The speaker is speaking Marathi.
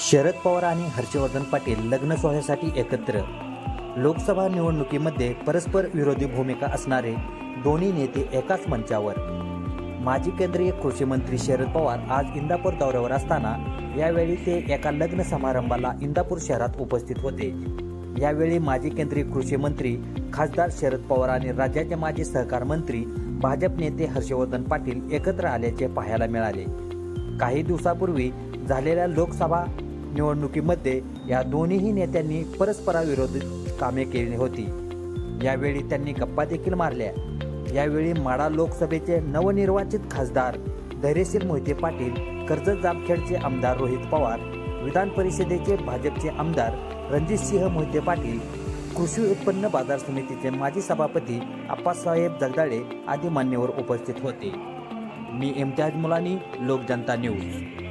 शरद पवार आणि हर्षवर्धन पाटील लग्न सोहळ्यासाठी एकत्र. लोकसभा निवडणुकीमध्ये परस्पर विरोधी भूमिका असणारे दोन्ही नेते एकाच मंचावर. माजी केंद्रीय कृषी मंत्री शरद पवार आज इंदापूर दौऱ्यावर असताना यावेळी ते एका लग्न समारंभाला इंदापूर शहरात उपस्थित होते. यावेळी माजी केंद्रीय कृषी मंत्री खासदार शरद पवार आणि राज्याचे माजी सहकार मंत्री भाजप नेते हर्षवर्धन पाटील एकत्र आल्याचे पाहायला मिळाले. काही दिवसापूर्वी झालेल्या लोकसभा निवडणुकीमध्ये या दोन्हीही नेत्यांनी परस्पराविरोधी कामे केली होती. यावेळी त्यांनी गप्पा देखील मारल्या. यावेळी माडा लोकसभेचे नवनिर्वाचित खासदार धैर्यशील मोहिते पाटील कर्जत जामखेडचे आमदार रोहित पवार विधान परिषदेचे भाजपचे आमदार रणजितसिंह मोहिते पाटील कृषी उत्पन्न बाजार समितीचे माजी सभापती आप्पासाहेब जगदाळे आदी मान्यवर उपस्थित होते. मी इम्तियाज मुलानी लोकजनता न्यूज.